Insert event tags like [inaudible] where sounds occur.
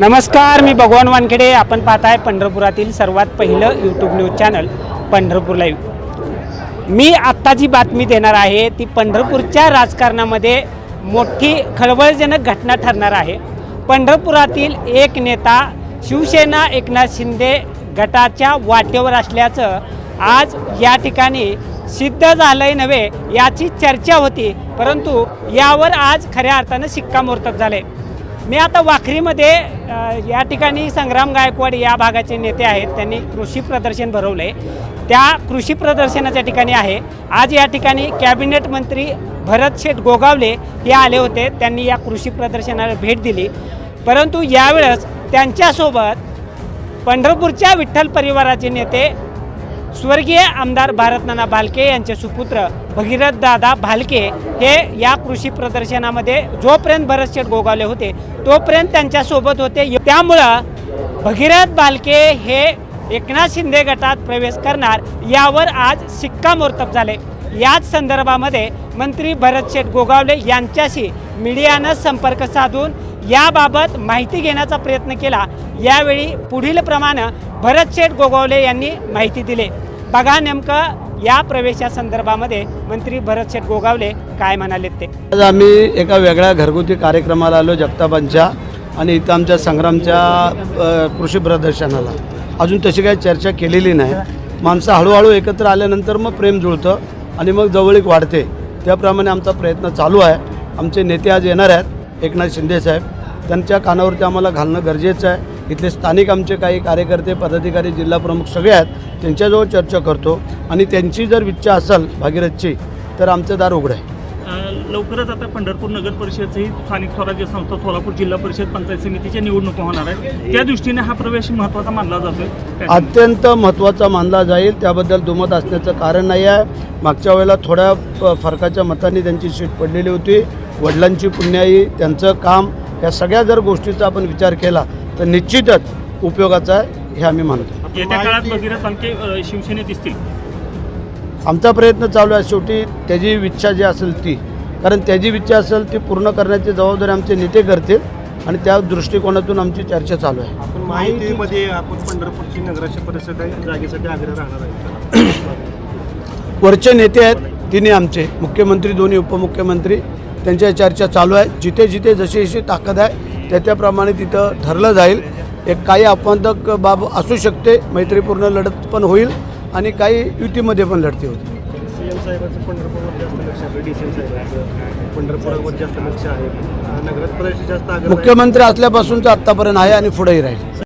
नमस्कार मी भगवान वानखेडे. आपण पाहताय पंढरपुरातील सर्वात पहिलं YouTube news channel Pandharpur live मी आत्ता जी बातमी देणार आहे ती पंढरपूरच्या राजकारणामध्ये मोठी खळबळजनक घटना ठरणार आहे. पंढरपुरातील एक नेता शिवसेना एकनाथ शिंदे गटाच्या वाटेवर असल्याचं आज या ठिकाणी सिद्ध झालंय नव्हे याची चर्चा होती. परंतु यावर आज खऱ्या अर्थानं शिक्कामोर्तब झाले मी आता वाखरीमध्ये या ठिकाणी संग्राम गायकवाड या भागाचे नेते आहेत. त्यांनी कृषी प्रदर्शन भरवले त्या कृषी प्रदर्शनाच्या ठिकाणी आहे. आज या ठिकाणी कॅबिनेट मंत्री भरत शेठ गोगावले हे आले होते. त्यांनी या कृषी प्रदर्शनाला भेट दिली. परंतु यावेळेस त्यांच्यासोबत पंढरपूरच्या विठ्ठल परिवाराचे नेते स्वर्गीय आमदार भारतनाना भालके यांचे सुपुत्र भगीरथ दादा भालके हे या कृषी प्रदर्शनामध्ये जोपर्यंत भरतशेठ गोगावले होते तोपर्यंत त्यांच्यासोबत होते. त्यामुळं भगीरथ भालके हे एकनाथ शिंदे गटात प्रवेश करणार यावर आज शिक्कामोर्तब झाले. याच संदर्भामध्ये मंत्री भरतशेठ गोगावले यांच्याशी मीडियानं संपर्क साधून याबाबत माहिती घेण्याचा प्रयत्न केला. यावेळी पुढील प्रमाणे भरतशेठ गोगावले यांनी माहिती दिली. बघा नेमकं या प्रवेशा संदर्भामध्ये मंत्री भरतशेठ गोगावले काय म्हणाले ते. आज आम्ही एका वेगळ्या घरगुती कार्यक्रमाला आलो जगतापांच्या आणि इथं आमच्या संग्रामच्या कृषी प्रदर्शनाला. अजून तशी काही चर्चा केलेली नाही. माणसं हळूहळू एकत्र आल्यानंतर मग प्रेम जुळतं आणि मग जवळीक वाढते. त्याप्रमाणे आमचा प्रयत्न चालू आहे. आमचे नेते आज येणार आहेत. एकनाथ शिंदे साहेब त्यांच्या कानावरती आम्हाला घालणं गरजेचं आहे. इथले स्थानिक आमचे काही कार्यकर्ते पदाधिकारी जिल्हा प्रमुख सगळे आहेत त्यांच्याजवळ चर्चा करतो. आणि त्यांची जर इच्छा असेल भागीरथची तर आमचं दार उघडं आहे. लवकरच आता पंढरपूर नगर परिषदची स्थानिक स्वराज्य संस्था सोलापूर जिल्हा परिषद पंचायत समितीच्या निवडणुका होणार आहे त्या दृष्टीने हा प्रवेश महत्त्वाचा मानला सांगाल? अत्यंत महत्त्वाचा मानला जाईल. त्याबद्दल दुमत असण्याचं कारण नाही आहे. मागच्या वेळेला थोड्या फरकाच्या मतांनी त्यांची सीट पडलेली होती. वडिलांची पुण्याई त्यांचं काम या सगळ्या जर गोष्टीचा आपण विचार केला तर निश्चितच उपयोगाचा आहे हे आम्ही मानतो येत्या काळात अ, शिवसेनेत दिसतील. आमचा प्रयत्न चालू आहे शेवटी त्याची इच्छा जी असेल ती. कारण त्याची इच्छा असेल ती पूर्ण करण्याची जबाबदारी आमचे नेते करतील आणि त्या दृष्टिकोनातून आमची चर्चा चालू आहे. आपण माहितीमध्ये आपण पंढरपूरची नगराच्या परिषद जागेसाठी आग्रह राहणार आहे. [clears throat] वरचे नेते आहेत तिन्ही आमचे. मुख्यमंत्री दोन्ही उपमुख्यमंत्री. त्यांच्या चर्चा चालू आहे. जिथे जिथे जशी जशी ताकद आहे त्या त्याप्रमाणे तिथं ठरलं जाईल. एक काही अपवादक बाब असू शकते मैत्रीपूर्ण लढत पण होईल आणि काही युतीमध्ये पण लढती होती. सी एम साहेबांचं पंढरपूरवर जास्त लक्ष आहे डी सी एम साहेबांचं. पंढरपुरावर जास्त लक्ष आहे. नगरात परिषद जास्त आग्रह आहे. मुख्यमंत्री असल्यापासूनचं आत्तापर्यंत आहे आणि पुढेही राहील.